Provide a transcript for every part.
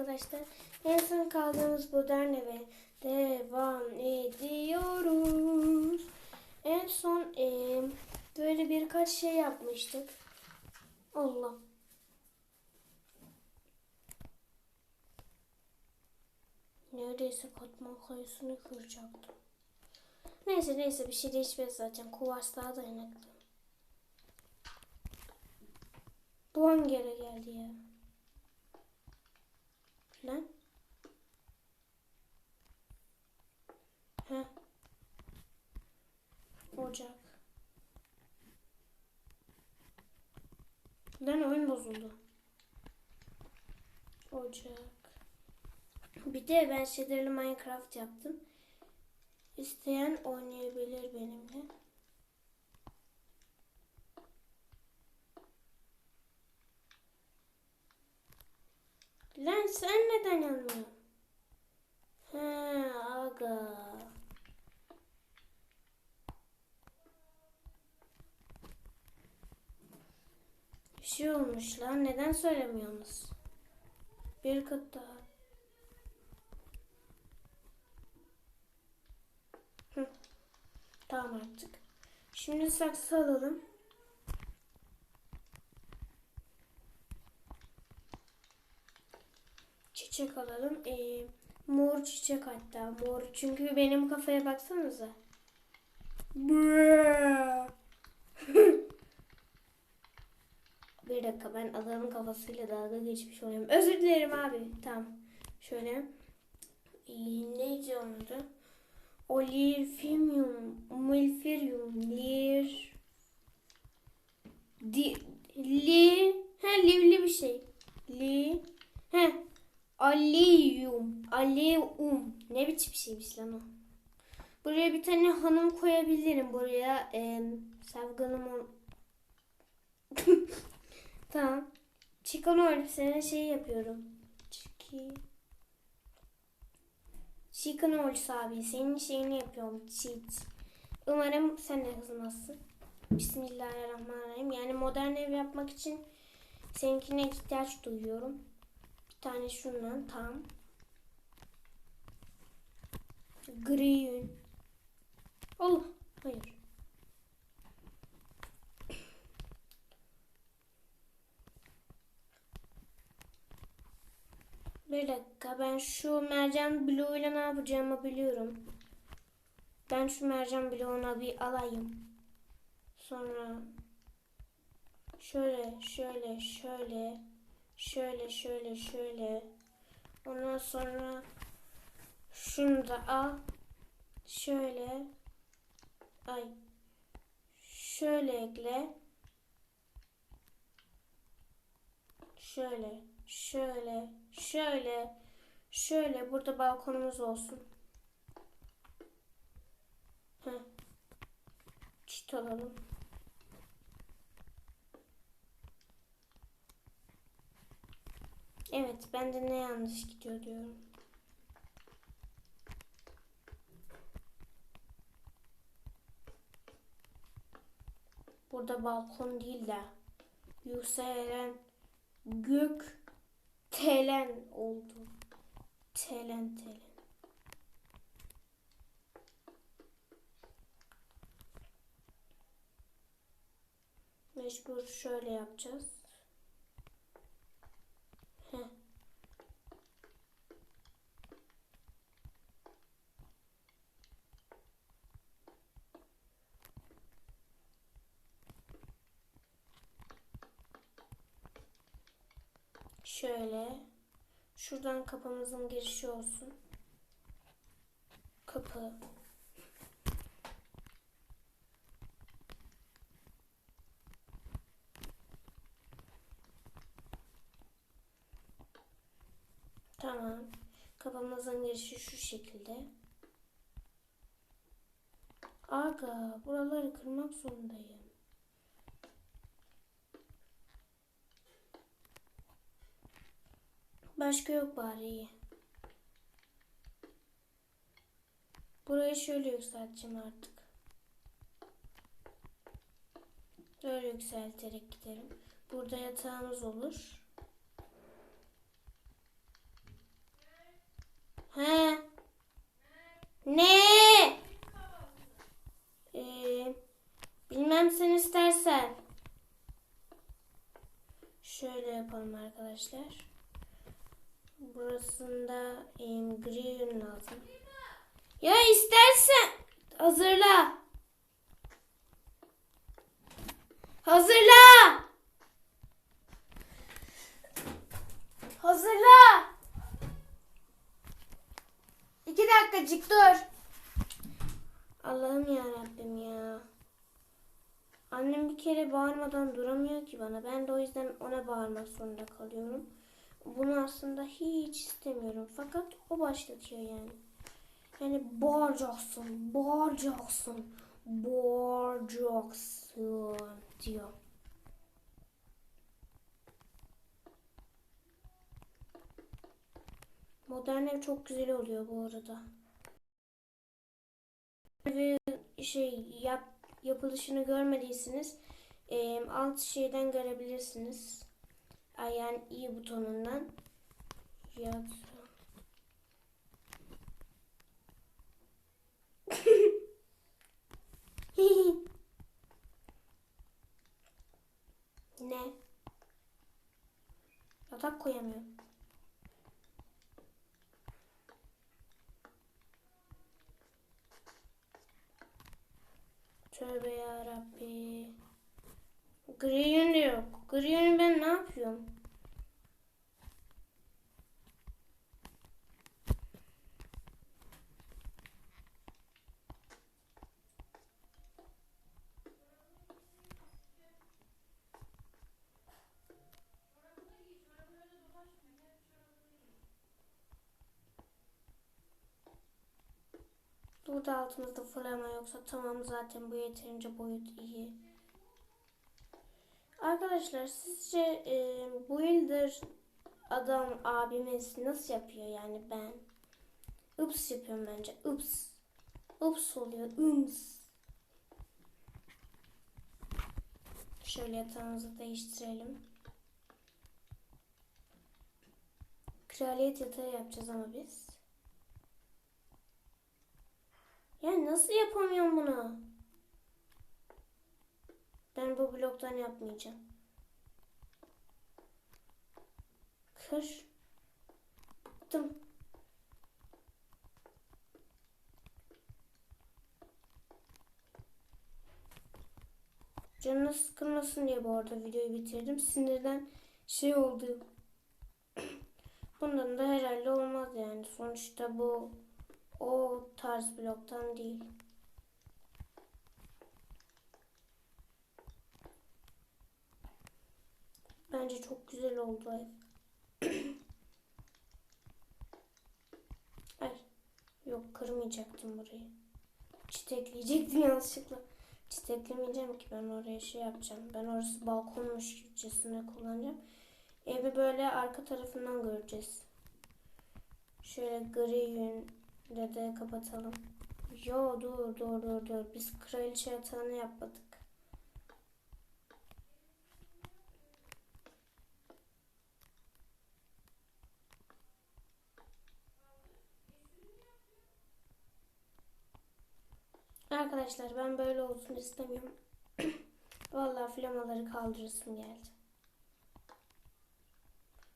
arkadaşlar. En son kaldığımız modern eve devam ediyoruz. En son e, böyle birkaç şey yapmıştık. Allah. Neredeyse katman kayısını kıracaktım. Neyse neyse bir şey değişmez zaten. Kuvars daha dayanıklı. Bu hangi yere geldi ya? Lan. Heh. Ocak. Lan oyun bozuldu. Ocak. Bir de ben şeylerle Minecraft yaptım. İsteyen oynayabilir benimle. Lan sen neden yanmıyorsun? He aga. Bir şey olmuş lan. Neden söylemiyorsunuz? Bir kat daha. Hı. Tamam artık. Şimdi saksı alalım. Çiçek alalım. Ee, mor çiçek hatta. Mor. Çünkü benim kafaya baksanıza. Bir dakika ben adamın kafasıyla dalga geçmiş olayım. Özür dilerim abi. Tamam. Şöyle. Ee, neydi onun adı? Olifimium, Mulferium, Lir, Di, Li, he livli bir şey. Li, he, Aliyum, Aliyum. Ne biçim şeymiş lan o. Buraya bir tane hanım koyabilirim. Buraya e, sevgilim Tamam. Chicken oil sana şey yapıyorum. Chicken. Chicken Oils abi. Senin şeyini yapıyorum. Cheat. Umarım sen de hızlanasın. Bismillahirrahmanirrahim. Yani modern ev yapmak için seninkine ihtiyaç duyuyorum. Bir tane şundan tam. Green. Allah. Hayır. Bir dakika ben şu mercan bloğuyla ne yapacağımı biliyorum. Ben şu mercan bloğuna bir alayım. Sonra şöyle şöyle şöyle şöyle şöyle şöyle ondan sonra şunu da al. Şöyle ay şöyle ekle. Şöyle şöyle, şöyle, şöyle burada balkonumuz olsun. Heh. Çit alalım. Evet, ben de ne yanlış gidiyor diyorum. Burada balkon değil de yükselen gök telen oldu. Telen telen. Mecbur şöyle yapacağız. Heh. Şöyle. Şuradan kapımızın girişi olsun. Kapı. Tamam. Kapımızın girişi şu şekilde. Aga, buraları kırmak zorundayım. Başka yok bari iyi. Burayı şöyle yükselteceğim artık. Böyle yükselterek giderim. Burada yatağımız olur. He. Ne? Ee, bilmem sen istersen. Şöyle yapalım arkadaşlar. Burasında em, gri yün lazım. Ya istersen hazırla. Hazırla. Hazırla. İki dakikacık dur. Allah'ım ya Rabbim ya. Annem bir kere bağırmadan duramıyor ki bana. Ben de o yüzden ona bağırmak zorunda kalıyorum. Bunu aslında hiç istemiyorum. Fakat o başlatıyor yani. Yani bağıracaksın, bağıracaksın, bağıracaksın diyor. Modern ev çok güzel oluyor bu arada. Ve şey yap, yapılışını görmediyseniz e, alt şeyden görebilirsiniz. Yani i butonundan. Yat. ne? Yatak koyamıyorum. Tövbe yarabbi. Gri yün yok. Gri yünü ben ne yapıyorum? Burada altımızda fırlama yoksa tamam zaten bu yeterince boyut iyi. Arkadaşlar sizce e, builder adam abimiz nasıl yapıyor yani ben? Ups yapıyorum bence. Ups. Ups oluyor. Ums. Şöyle yatağımızı değiştirelim. Kraliyet yatağı yapacağız ama biz. Ya nasıl yapamıyorum bunu? Ben bu bloktan yapmayacağım. Kır. Bıktım. Canına sıkılmasın diye bu arada videoyu bitirdim. Sinirden şey oldu. Bundan da herhalde olmaz yani. Sonuçta bu o tarz bloktan değil. Bence çok güzel oldu ev. Ay yok kırmayacaktım burayı. Çitekleyecektim yanlışlıkla. Çiteklemeyeceğim ki ben oraya şey yapacağım. Ben orası balkonmuş gibicesine kullanacağım. Evi böyle arka tarafından göreceğiz. Şöyle gri yünle de kapatalım. Yo dur dur dur dur. Biz kraliçe yatağını yapmadık. Arkadaşlar ben böyle olsun istemiyorum. Vallahi flamaları kaldırırsın geldi.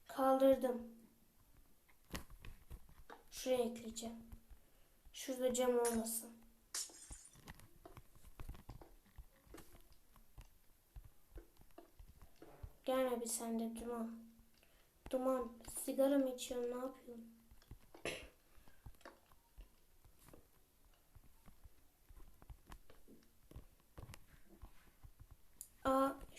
Kaldırdım. Şuraya ekleyeceğim. Şurada cam olmasın. Gelme bir sen de duman. Duman sigara mı içiyorsun ne yapıyorsun?